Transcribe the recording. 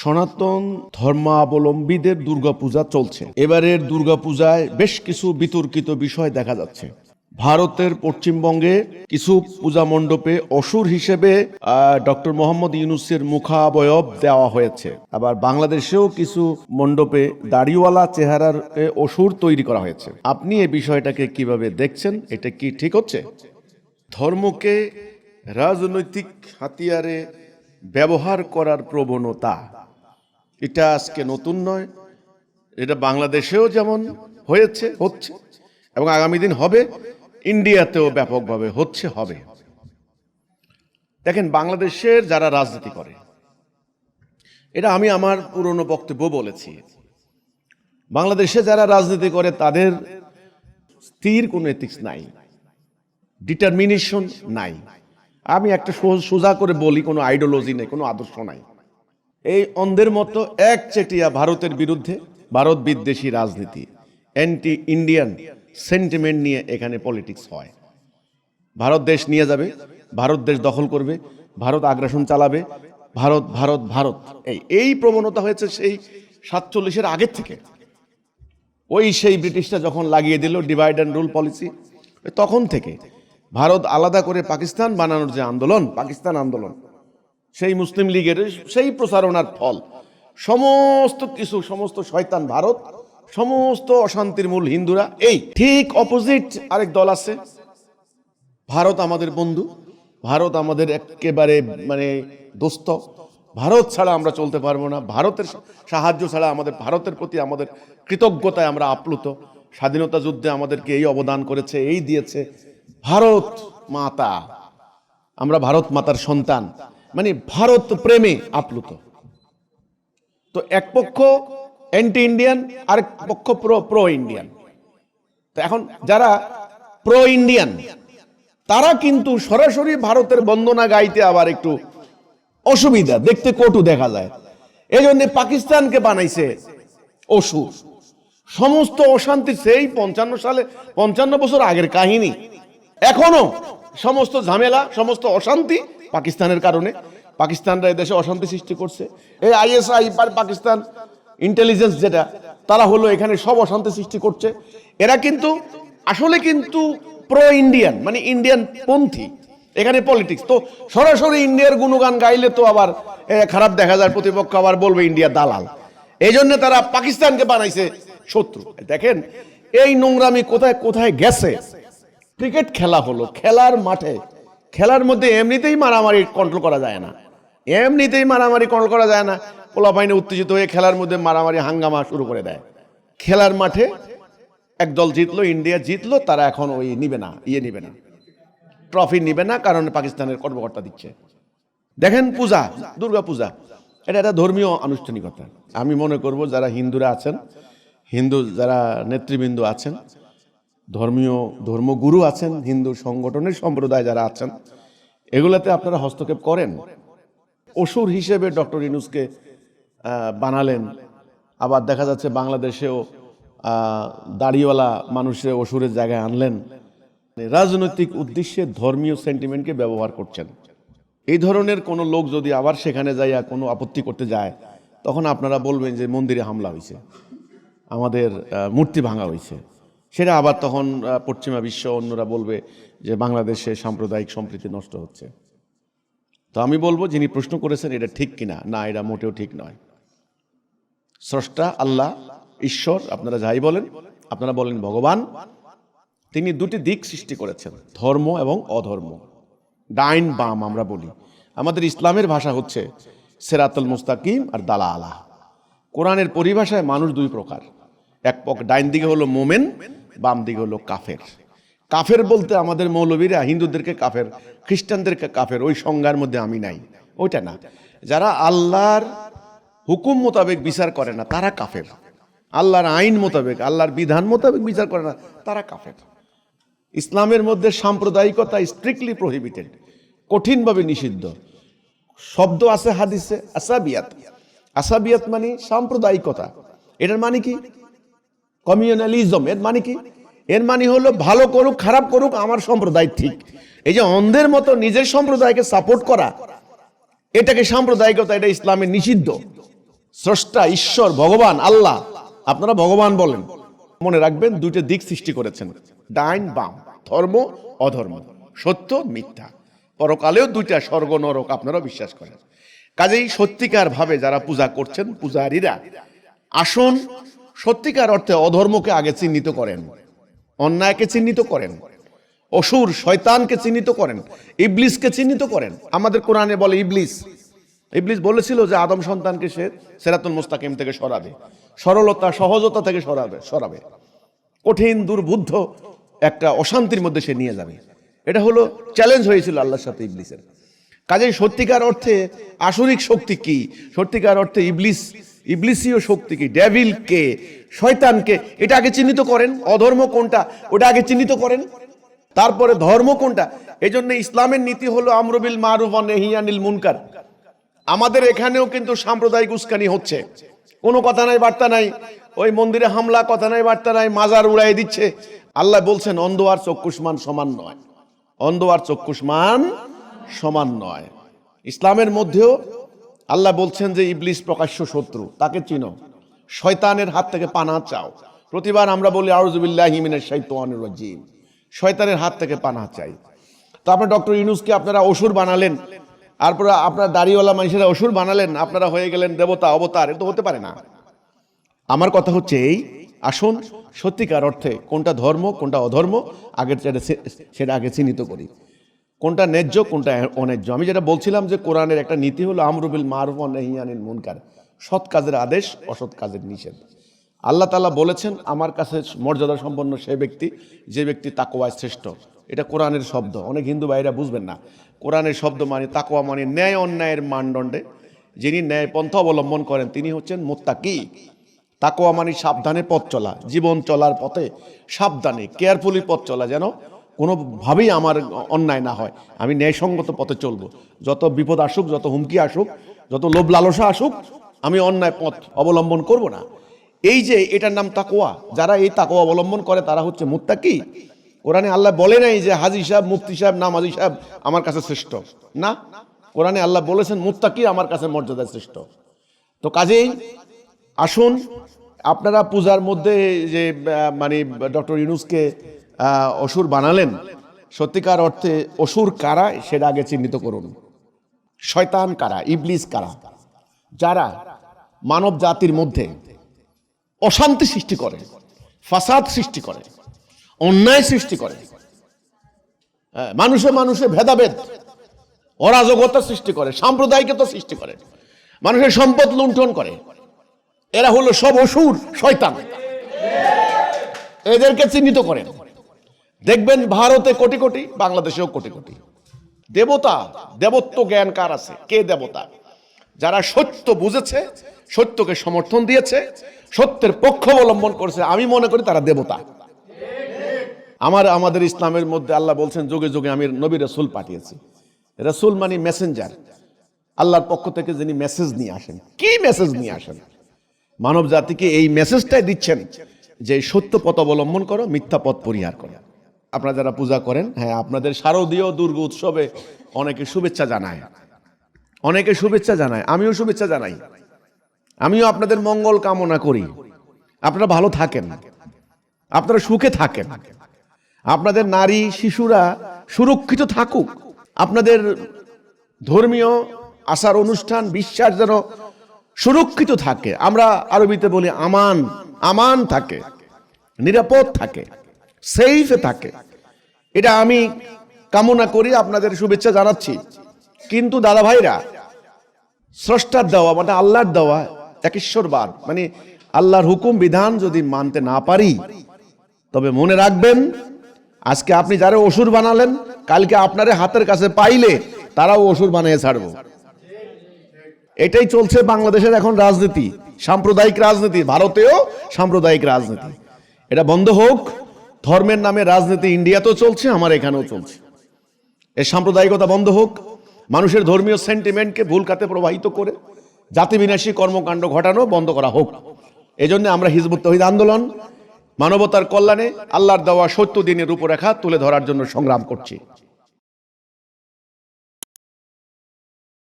সনাতন ধর্মাবলম্বীদের দুর্গাপূজা চলছে। এবারের দুর্গাপূজায় বেশ কিছু বিতর্কিত বিষয় দেখা যাচ্ছে। ভারতের পশ্চিমবঙ্গে কিছু পূজা মণ্ডপে অসুর হিসেবে ডক্টর মোহাম্মদ ইউনুসের মুখাবয়ব দেওয়া হয়েছে। আবার বাংলাদেশেও কিছু মণ্ডপে দাড়িওয়ালা চেহারার অসুর তৈরি করা হয়েছে। আপনি এই বিষয়টাকে কীভাবে দেখছেন? এটা কি ঠিক হচ্ছে? ধর্মকে রাজনৈতিক হাতিয়ারে ব্যবহার করার প্রবণতা এটা আজকে নতুন নয়, এটা বাংলাদেশেও যেমন হয়েছে, হচ্ছে, এবং আগামী দিন হবে, ইন্ডিয়াতেও ব্যাপকভাবে হচ্ছে, হবে। দেখেন, বাংলাদেশের যারা রাজনীতি করে, এটা আমি আমার পুরনো বক্তব্য বলেছি, বাংলাদেশে যারা রাজনীতি করে, তাদের স্থির কোনো এথিক্স নাই ডিটারমিনেশন নাই। আমি একটা সোজা করে বলি, কোনো আইডিওলজি নেই, কোনো আদর্শ নাই। এই অন্ধের মতো এক চেটিয়া ভারতের বিরুদ্ধে ভারত বিদ্বেষী রাজনীতি অ্যান্টি ইন্ডিয়ান সেন্টিমেন্ট নিয়ে এখানে পলিটিক্স হয়। ভারত দেশ নিয়ে যাবে, ভারত দেশ দখল করবে, ভারত আগ্রাসন চালাবে, ভারত ভারত ভারত। এই এই প্রবণতা হয়েছে সেই সাতচল্লিশের আগের থেকে। ওই সেই ব্রিটিশরা যখন লাগিয়ে দিল ডিভাইড অ্যান্ড রুল পলিসি তখন থেকে ভারত আলাদা করে পাকিস্তান বানানোর যে আন্দোলন, পাকিস্তান আন্দোলন সেই মুসলিম লীগের সেই প্রচারণার ফল। সমস্ত কিছু, সমস্ত শয়তান ভারত, সমস্ত অশান্তির মূল হিন্দুরা, এই ঠিক অপোজিট আরেক দল আছে। ভারত আমাদের বন্ধু, ভারত আমাদের একেবারে মানে দোস্ত। ভারত ছাড়া আমরা চলতে পারব না। ভারতের সাহায্য ছাড়া আমাদের, ভারতের প্রতি আমাদের কৃতজ্ঞতায় আমরা আপ্লুত। স্বাধীনতা যুদ্ধে আমাদেরকে এই অবদান করেছে, এই দিয়েছে ভারত মাতা। আমরা ভারত মাতার সন্তান। মানে ভারত প্রেমে আপ্লুত। তো এক পক্ষ অ্যান্টি ইন্ডিয়ান আরেক পক্ষ প্রো প্রো ইন্ডিয়ান তো এখন যারা প্রো ইন্ডিয়ান তারা কিন্তু সরাসরি ভারতের বন্দনা গাইতে আবার একটু অসুবিধা, দেখতে কটু দেখা যায়। এই জন্য পাকিস্তানকে বানাইছে অসুর সমস্ত অশান্তি সেই পঞ্চান্ন সালে, পঞ্চান্ন বছর আগের কাহিনী। এখনও সমস্ত ঝামেলা, সমস্ত অশান্তি পাকিস্তানের কারণে। পাকিস্তানরা এদেশে অশান্তি সৃষ্টি করছে। এই আইএসআই পাকিস্তান ইন্টেলিজেন্স যেটা, তারা হলো এখানে সব অশান্তি সৃষ্টি করছে। এরা কিন্তু, আসলে কিন্তু প্রো ইন্ডিয়ান মানে ইন্ডিয়ান পন্থী। এখানে পলিটিক্স তো সরাসরি ইন্ডিয়ার গুণগান গাইলে তো আবার খারাপ দেখা যায়, প্রতিপক্ষ আবার বলবে ইন্ডিয়া দালাল। এই জন্য তারা পাকিস্তানকে বানাইছে শত্রু। দেখেন, এই নোংরামি কোথায় কোথায় গেছে? ক্রিকেট খেলা হলো, খেলার মাঠে। খেলার মধ্যে এমনিতেই মারামারি কন্ট্রোল করা যায় না। এমনিতেই মারামারি কন্ট্রোল করা যায় না। পোলাপাইনে উত্তেজিত হয়ে খেলার মধ্যে মারামারি হাঙ্গামা শুরু করে দেয়। খেলার মাঠে এক দল জিতলো, ইন্ডিয়া জিতলো, তারা এখন ওই নিবে না ইয়ে নিবে না। ট্রফি নিবে না, কারণ পাকিস্তানের কর্মকর্তা দিচ্ছে। দেখেন পূজা, দুর্গা পূজা, এটা একটা ধর্মীয় আনুষ্ঠানিকতা। আমি মনে করব যারা হিন্দুরা আছেন, হিন্দু যারা নেতৃবৃন্দ আছেন ধর্মীয় ধর্মগুরু আছেন, হিন্দু সংগঠনের সম্প্রদায় যারা আছেন, এগুলাতে আপনারা হস্তক্ষেপ করেন। অসুর হিসেবে ডক্টর ইনুসকে বানালেন। আবার দেখা যাচ্ছে বাংলাদেশেও দাড়িওয়ালা মানুষের অসুরের জায়গায় আনলেন। রাজনৈতিক উদ্দেশ্যে ধর্মীয় সেন্টিমেন্টকে ব্যবহার করছেন। এই ধরনের কোনো লোক যদি আবার সেখানে যাইয়া কোনো আপত্তি করতে যায়, তখন আপনারা বলবেন যে মন্দিরে হামলা হয়েছে আমাদের মূর্তি ভাঙা হয়েছে সেটা আবার তখন পশ্চিমা বিশ্ব অন্যরা বলবে যে বাংলাদেশে সাম্প্রদায়িক সম্প্রীতি নষ্ট হচ্ছে। তো আমি বলব, যিনি প্রশ্ন করেছেন এটা ঠিক কিনা, না, এটা মোটেও ঠিক নয়। স্রষ্টা আল্লাহ, ঈশ্বর, আপনারা যাই বলেন, আপনারা বলেন ভগবান, তিনি দুটি দিক সৃষ্টি করেছেন, ধর্ম এবং অধর্ম। ডাইন বাম আমরা বলি। আমাদের ইসলামের ভাষা হচ্ছে সেরাতুল মুস্তাকিম আর দালা আলাহ কোরআনের পরিভাষায় মানুষ দুই প্রকার। এক পক ডাইন দিকে হলো মোমেন বাম দিকে হলো কাফের। কাফের বলতে আমাদের মৌলবীরা, হিন্দুদেরকে কাফের, খ্রিস্টানদেরকে কাফের, ওই সংজ্ঞার মধ্যে আমি নাই। ওইটা না। যারা আল্লাহর হুকুম মোতাবেক বিচার করে না, তারা কাফের। আল্লাহর আইন মোতাবেক, আল্লাহর বিধান মোতাবেক বিচার করে না, তারা কাফের। ইসলামের মধ্যে সাম্প্রদায়িকতা স্ট্রিক্টলি প্রহিবিটেড কঠিনভাবে নিষিদ্ধ। শব্দ আছে, হাদিসে, আসাবিয়াত। আসাবিয়াত মানে সাম্প্রদায়িকতা। এটার মানে কি? কমিউনালিজম, এর মানে কি? এর মানে হলো ভালো করুক, খারাপ করুক, আমার সম্প্রদায় ঠিক। এই যে অন্ধের মতো নিজের সম্প্রদায়কে সাপোর্ট করা, এটাকে সাম্প্রদায়িকতা, এটা ইসলামে নিষিদ্ধ। স্রষ্টা, ঈশ্বর, ভগবান, আল্লাহ, আপনারা ভগবান বলেন। মনে রাখবেন, দুইটা দিক সৃষ্টি করেছেন। ডাইন বাম, ধর্ম, অধর্ম, সত্য, মিথ্যা। পরকালেও দুইটা স্বর্গ, নরক আপনারা বিশ্বাস করেন। কাজেই সত্যিকার ভাবে যারা পূজা করছেন, পূজারীরা, আসুন সত্যিকার অর্থে অধর্মকে আগে চিহ্নিত করেন, অন্যায়কে চিহ্নিত করেন, অসুর শয়তানকে চিহ্নিত করেন, ইবলিসকে চিহ্নিত করেন। আমাদের কোরআনে বলে ইবলিস। ইবলিস বলেছিল যে আদম সন্তানকে সে সেরাতুল মুস্তাকিম থেকে সরাবে। সরলতা, সহজতা থেকে সরাবে সরাবে। কঠিন, দুর্বুদ্ধ একটা অশান্তির মধ্যে সে নিয়ে যাবে। এটা হলো চ্যালেঞ্জ হয়েছিল আল্লাহর সাথে ইবলিসের। কাজেই সত্যিকার অর্থে আসরিক শক্তি কি? সত্যিকার অর্থে ইবলিস ইবলিসীয় শক্তি কি? ডেভিল কে? শয়তানকে? এটা আগে চিহ্নিত করেন। অধর্ম কোনটা? ওটা আগে চিহ্নিত করেন। তারপরে ধর্ম কোনটা? এই জন্য ইসলামের নীতি হলো আমরবিল মারুফ নেহিয়ানিল মুনকার। আমাদের এখানেও কিন্তু সাম্প্রদায়িক উস্কানি হচ্ছে। কোনো কথা নাই, বার্তা নাই। ওই মন্দিরে হামলা, কথা নাই, বার্তা নাই, মাজার উড়াই দিচ্ছে। আল্লাহ বলছেন অন্ধ আর চক্ষুষ্মান সমান নয়। অন্ধ আর চক্ষুষ্মান সমান নয়। ইসলামের মধ্যেও আল্লাহ বলছেন যে ইবলিস প্রকাশ্য শত্রু, তাকে চিনো। শয়তানের হাত থেকে পানা চাও। প্রতিবার আমরা বলি আউজুবিল্লাহ হিমিনের শাইতানির রাজিম। শয়তানের হাত থেকে পানা চাই। তারপরে ডক্টর ইউনুসকে আপনারা অসুর বানালেন, তারপরে আপনার দাড়িওয়ালা মানুষেরা অসুর বানালেন, আপনারা হয়ে গেলেন দেবতা, অবতার, এ তো হতে পারে না। আমার কথা হচ্ছে এই, আসুন, সত্যিকার অর্থে কোনটা ধর্ম, কোনটা অধর্ম, আগের সেটা আগে চিহ্নিত করি। কোনটা ন্যায্য, কোনটা অন্যায্য? আমি যেটা বলছিলাম যে কোরআনের একটা নীতি হলো আমরুবিল মারুফ নেহিয়ানিল মুনকার। সৎ কাজের আদেশ, অসৎ কাজের নিষেধ। আল্লাহ তালা বলেছেন, আমার কাছে মর্যাদা সম্পন্ন সে ব্যক্তি, যে ব্যক্তি তাকোয়ায় শ্রেষ্ঠ। এটা কোরআনের শব্দ। অনেক হিন্দু ভাইরা বুঝবেন না। কোরআনের শব্দ মানে তাকোয়া মানে ন্যায় অন্যায়ের মানদণ্ডে। যিনি ন্যায় পন্থা অবলম্বন করেন, তিনি হচ্ছেন মোত্তাকি। তাকোয়া মানে সাবধানে পথ চলা, জীবন চলার পথে সাবধানে, কেয়ারফুলি পথ চলা, যেন কোনোভাবেই আমার অন্যায় না হয়। আমি ন্যায়সঙ্গত পথে চলবো। যত বিপদ আসুক, যত হুমকি আসুক, যত লোভ লালসা আসুক, আমি অন্যায় পথ অবলম্বন করব না। এই যে এটার নাম তাকোয়া যারা এই তাকোয়া অবলম্বন করে, তারা হচ্ছে মুত্তাকি। কোরআনে আল্লাহ বলে নাই যে, হাজি সাহেব, মুফতি সাহেব নাম হাজি সাহেব আমার কাছে শ্রেষ্ঠ। না। কোরআনে আল্লাহ বলেছেন, মুত্তাকি আমার কাছে মর্যাদা শ্রেষ্ঠ। তো কাজেই আসুন, আপনারা পূজার মধ্যে যে মানে ডক্টর ইউনুসকে অসুর বানালেন। সত্যিকার অর্থে অসুর কারা সেটা আগে চিহ্নিত করুন। শয়তান কারা ইবলিস কারা? যারা মানব জাতির মধ্যে অশান্তি সৃষ্টি করে ফাসাদ সৃষ্টি করে অন্যায় সৃষ্টি করে। হ্যাঁ, মানুষে মানুষে ভেদাভেদ অরাজকতা সৃষ্টি করে সাম্প্রদায়িকতা সৃষ্টি করে মানুষের সম্পদ লুণ্ঠন করে। এরা হলো সব অসুর শয়তান। এদেরকে চিহ্নিত করেন। দেখবেন ভারতে কোটি কোটি, বাংলাদেশেও কোটি কোটি। দেবতা, দেবত্ব জ্ঞান কার আছে? কে দেবতা? যারা সত্য বুঝেছে, সত্যকে সমর্থন দিয়েছে, সত্যের পক্ষ অবলম্বন করেছে, আমি মনে করি তারা দেবতা। আমার, আমাদের ইসলামের মধ্যে আল্লাহ বলছেন, যুগে যুগে আমি নবী রসুল পাঠিয়েছি। রসুল মানে মেসেঞ্জার। আল্লাহর পক্ষ থেকে যিনি মেসেজ নিয়ে আসেন। কি মেসেজ নিয়ে আসেন? মানব জাতিকে এই মেসেজটাই দিচ্ছেন যে সত্য পথ অবলম্বন করো, মিথ্যা পথ পরিহার করো। আপনারা যারা পূজা করেন হ্যাঁ আপনাদের শারদীয় দুর্গ উৎসবে অনেকে শুভেচ্ছা জানায়। অনেকে শুভেচ্ছা জানায়, আমিও শুভেচ্ছা জানাই। আমিও আপনাদের মঙ্গল কামনা করি। আপনারা ভালো থাকেন। আপনারা সুখে থাকেন। আপনাদের নারী, শিশুরা সুরক্ষিত থাকুক। আপনাদের ধর্মীয় আচার, অনুষ্ঠান, বিশ্বাস যেন সুরক্ষিত থাকে। আমরা আরবিতে বলি আমান আমান থাকে, নিরাপদ থাকে। সেফে থাকে। এটা আমি কামনা করি, আপনাদের শুভেচ্ছা জানাচ্ছি। কিন্তু দাদা ভাইরা স্রষ্টার দেওয়া মানে আল্লাহর দেওয়া এক একেশ্বরবাদ মানে আল্লাহর হুকুম, বিধান যদি মানতে না পারি, তবে মনে রাখবেন, আজকে আপনি যারা অসুর বানালেন, কালকে আপনারে হাতের কাছে পাইলে তারাও অসুর বানিয়ে ছাড়বো। এটাই চলছে বাংলাদেশের এখন রাজনীতি, সাম্প্রদায়িক রাজনীতি, ভারতেও সাম্প্রদায়িক রাজনীতি। এটা বন্ধ হোক ধর্মের নামে রাজনীতি ইন্ডিয়াতেও চলছে, আমার এখানেও চলছে। এর সাম্প্রদায়িকতা বন্ধ হোক, মানুষের ধর্মীয় সেন্টিমেন্টকে ভুল খাতে প্রবাহিত করে, জাতি বিনাশী কর্মকাণ্ড ঘটানো বন্ধ করা হোক। এজন্য আমরা হিজবুত তহিদ আন্দোলন, মানবতার কল্যাণে আল্লাহর দেওয়া সত্য দিনের রূপরেখা তুলে ধরার জন্য সংগ্রাম করছি।